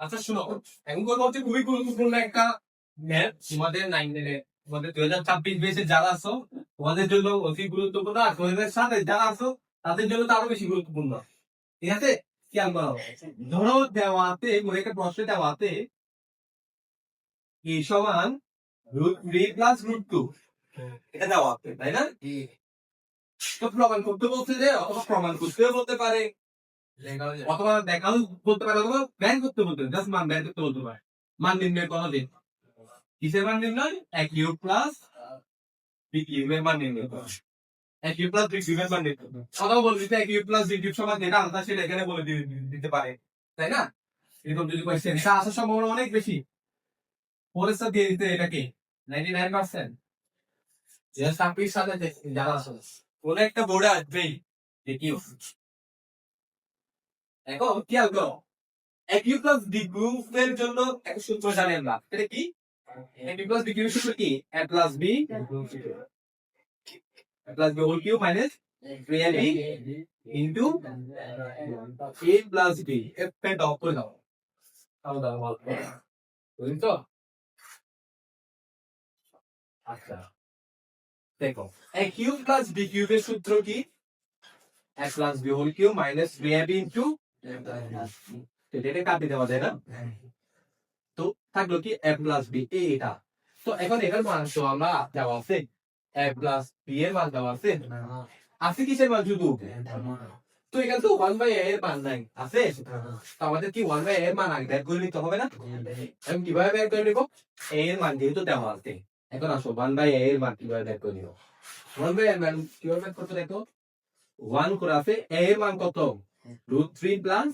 আচ্ছা শুনো এখন কথা হচ্ছে খুবই গুরুত্বপূর্ণ একটা তোমাদের তোমাদের দুই হাজার ছাব্বিশ বেসে যারা আছো তোমাদের জন্য অতি গুরুত্বপূর্ণ আর তোমাদের সাথে যারা আছো তাদের জন্য তো আরও বেশি গুরুত্বপূর্ণ। ঠিক আছে? খেয়াল করো ধরো দেওয়াতে মনে একটা প্রশ্ন দেওয়াতে সমান root three plus root two এটা দেওয়া আছে, তাই না? তো প্রমাণ করতে বলছে যে অথবা প্রমাণ করতেও বলতে পারে। অথবা দেখাও বলতে পারে, অথবা ব্যান করতে বলতে জাস্ট মান ব্যান করতে বলতে পারে। মান নির্ণয় কোনো দিন। কিসের মান নির্ণয়? এক ইউ প্লাস বি কিউবের মান নির্ণয় করো। এক ইউ প্লাস মান নির্ণয় এক ইউ প্লাস বি সমান যেটা আলাদা সেটা এখানে বলে দিতে পারে। তাই না? এরকম আসার সম্ভাবনা অনেক বেশি। পরিস্থিতি দিয়ে দিতে এটাকে। নাইনটি নাইন পার্সেন্ট যে চাকরির সাথে যারা আছে কোন একটা বোর্ডে আসবেই। কি এখন কি আসব এক ইউ প্লাস বি গ্রুপের জন্য একটা সূত্র জানি আমরা এটা কি? এক ইউ প্লাস বি কিউবের সূত্র কি A plus B plus B whole cube minus three A B A plus B এর পেন অফ করে দাও। তাও দাও বুঝলি তো আচ্ছা দেখো এ কিউব প্লাস বি কিউবের সূত্র কি? A plus B whole cube minus three A B into এটা কাটি দেওয়া যায় না? তো থাকল কি এ প্লাস বি এটা। তো এখন এটার মান তো আমরা দেওয়া আছে। এ প্লাস বি এর মান দেওয়া আছে। আছে কিসের মান শুধু? তো এখানে তো ওয়ান বাই এর মান নাই আছে? তো আমাদের কি ওয়ান বাই এর মান আগে বের করে নিতে হবে না? আমি কীভাবে বের করে নিব? এ এর মান যেহেতু দেওয়া আছে। এখন আসো ওয়ান বাই এর মান কীভাবে বের করে নিব? ওয়ান বাই এর মান কীভাবে বের করতে দেখো। ওয়ান করে আছে এ এর মান কত? Root three plus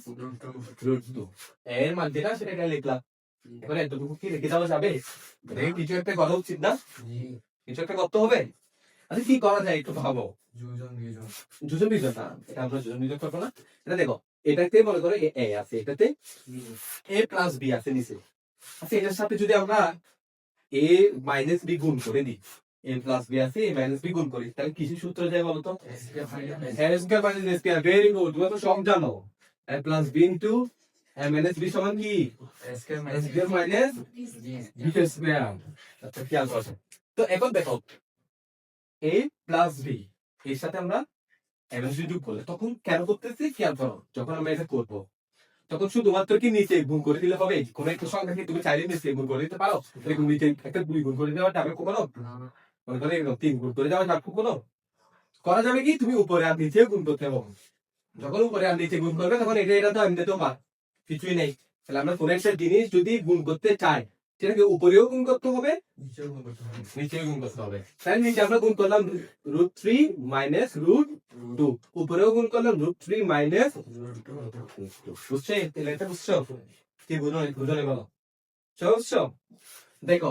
root two এর মান যেটা সেটা লিখলাম এবার এতটুকু কি রেখে দেওয়া যাবে দেখি কিছু একটা করা উচিত না কিছু একটা করতে হবে আচ্ছা কি করা যায় একটু ভাবো দুজন বিজন না এটা আমরা দুজন বিজন করব না এটা দেখো এটাতে মনে করো এ আছে এটাতে এ প্লাস বি আছে নিচে আচ্ছা এটার সাথে যদি আমরা এ মাইনাস বি গুণ করে দিই এ প্লাস বি আছে এ মাইনাস বি গুণ করি। তাহলে কিছু সূত্র যায় square minus A square very good তুমি তো সব জানো। A plus B into A minus B সমান কি? স্কয়ার মাইনাস বি স্কয়ার আচ্ছা খেয়াল তো এখন দেখো এ প্লাস বি এর সাথে আমরা এমএসবি যোগ করলে তখন কেন করতেছি? খেয়াল করো যখন আমরা এটা করব তখন শুধুমাত্র কি নিচে গুণ করে দিলে হবে? কোন একটা সংখ্যাকে তুমি চাইলে নিচে গুণ করে দিতে পারো। এরকম নিচে একটা দুই গুণ করে দেওয়া যাবে কোনো মনে করে এরকম তিন গুণ করে দেওয়া যাবে কোনো করা যাবে কি? তুমি উপরে আর নিচে গুণ করতে হবে। যখন উপরে আর নিচে গুণ করবে তখন এটা এটা তো এমনি তোমার কিছুই নেই। তাহলে আমরা কোন একটা জিনিস যদি গুণ করতে চাই সেটাকে উপরেও গুণ করতে হবে? নিচেও গুণ করতে হবে। তাহলে নিচে আমরা গুণ করলাম root three minus root two উপরেও গুণ করলাম রুট থ্রি মাইনাস বুঝছে? তাহলে এটা বুঝছ? কি বুঝো বুঝলে বলো? বুঝছ? দেখো।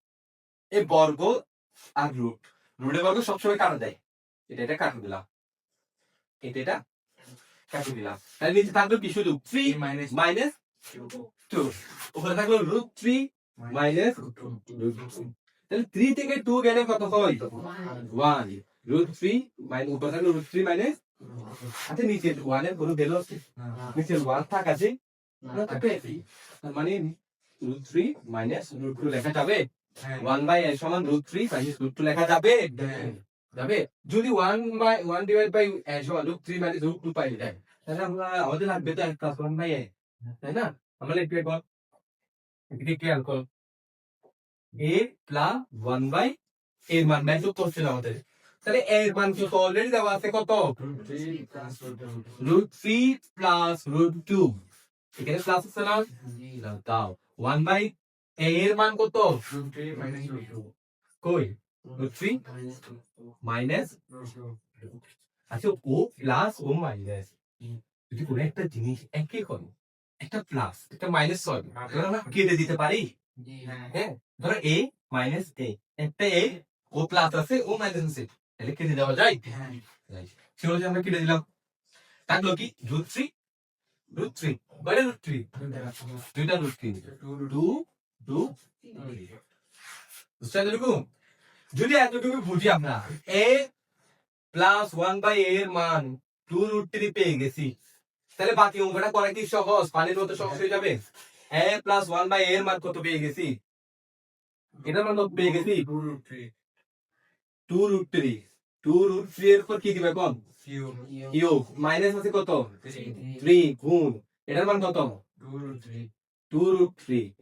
এই বর্গ আর রুট। রুটের বর্গ সবসময় কাটা দেয়। এটা এটা কাটে দিলাম। এটা এটা কাটে দিলাম। তাহলে নিচে থাকল কি শুধু? থ্রি মাইনাস টু উপরে থাকল রুট থ্রি মাইনাস তাহলে থ্রি থেকে টু গেলে কত হয়? ওয়ান রুট থ্রি মাইনাস উপরে থাকল রুট থ্রি মাইনাস আচ্ছা নিচে ওয়ানের কোনো ভ্যালু আছে? নিচে ওয়ান থাক আছে। মানে root three minus root two লেখা যাবে। ওয়ান বাই এ সমান root three minus root two লেখা যাবে। যাবে? যদি one by one divide by a সমান root three minus root two পাই যায় তাহলে আমরা আমাদের লাগবে তো এক প্লাস ওয়ান বাই এ তাই না? আমরা লিখবে কর এদিকে খেয়াল কর। এ প্লাস ওয়ান বাই এর মান তো করছিল আমাদের। তাহলে এর মান কি অলরেডি দেওয়া আছে কত? Root three plus root two এখানে প্লাস আছে না? দাও। ওয়ান বাই এর মান কত? কই? থ্রি মাইনাস আচ্ছা ও প্লাস ও মাইনাস যদি কোনো একটা জিনিস একই হয় একটা প্লাস একটা মাইনাস ছয় কেটে দিতে পারি? হ্যাঁ। ধরো এ মাইনাস এ একটা এ ও প্লাস আছে ও মাইনাস আছে তাহলে কেটে দেওয়া যায়? সেগুলো যে আমরা কেটে দিলাম। থাকল কি? রুট থ্রি রুট থ্রি কয়টা রুট থ্রি দুইটা রুট থ্রি টু বুঝছেন এরকম যদি এতটুকু বুঝি আমরা এ প্লাস ওয়ান বাই এর মান টু রুট থ্রি পেয়ে গেছি তাহলে বাকি অঙ্কটা করা কি সহজ? পানির মতো সহজ হয়ে যাবে? এ প্লাস ওয়ান বাই এর মান কত পেয়ে গেছি? এটার মান কত পেয়ে গেছি। Two root three two root three এর পর কি দিবে কম ইউক মাইনাস আছে কত? থ্রি গুণ। এটার মান কত? টু রুট থ্রি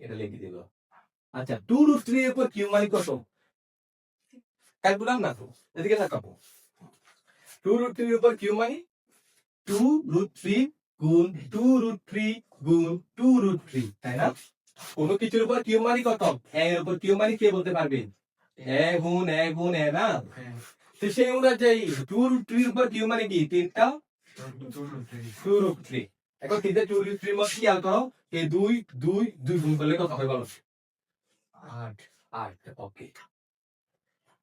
এটা লিখে দিল আচ্ছা টু রুট থ্রি এর পর কিউ মানে কত ক্যালকুলাম না তো? এদিকে তাকাবো টু রুট থ্রি উপর কিউ মানে? টু রুট থ্রি গুণ টু রুট থ্রি গুণ টু রুট থ্রি তাই না? কোনো কিছুর উপর কিউ মানে কত? এ এর উপর কিউ মানে কে বলতে পারবেন এ গুণ এ গুণ এ না? তো সেই অনুযায়ী টু রুট থ্রির উপর কিউ মানে কি? তিনটা? টু রুট থ্রি এখন তিনটা থ্রির মধ্যে খেয়াল করো এই দুই দুই দুই গুণ করলে কত হয় বলো আট আট okay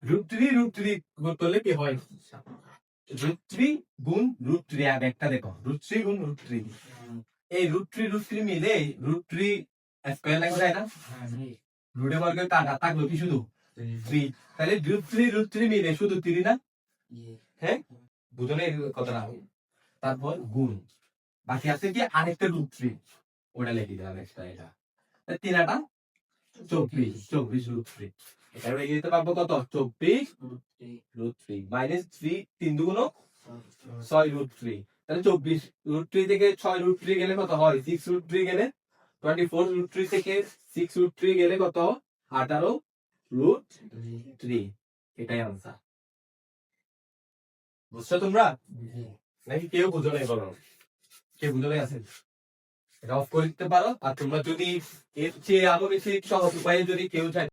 root three root three গুণ করলে কি হয়? রুট থ্রি গুণ রুট থ্রি আর একটা দেখো। রুট থ্রি গুণ রুট থ্রি এই রুট থ্রি রুট থ্রি মিলে রুট থ্রি স্কোয়ার লাগবে যায় না? রুটে বর্গের কাটা থাকল কি শুধু? থ্রি তাহলে রুট থ্রি রুট থ্রি মিলে শুধু থ্রি না? হ্যাঁ বুঝলে কথাটা? তারপর গুণ। বাকি আছে কি আরেকটা রুট থ্রি ওটা লিখে দিলাম এক্সট্রা এটা। তিনাটা? চব্বিশ চব্বিশ রুট থ্রি এটা লিখে দিতে পারব কত? চব্বিশ রুট থ্রি মাইনাস থ্রি তিন দুগুণ ছয় রুট থ্রি তাহলে চব্বিশ রুট থ্রি থেকে ছয় রুট থ্রি গেলে কত হয়? সিক্স রুট থ্রি গেলে টোয়েন্টি ফোর রুট থ্রি থেকে সিক্স রুট থ্রি গেলে কত? আঠারো রুট থ্রি এটাই আনসার বুঝছ তোমরা? নাকি কেউ বুঝো নাই বলো? নাই আছে? এটা অফ করে দিতে পারো। আর তোমরা যদি এর চেয়ে আরও বেশি সহজ উপায়ে যদি কেউ চায়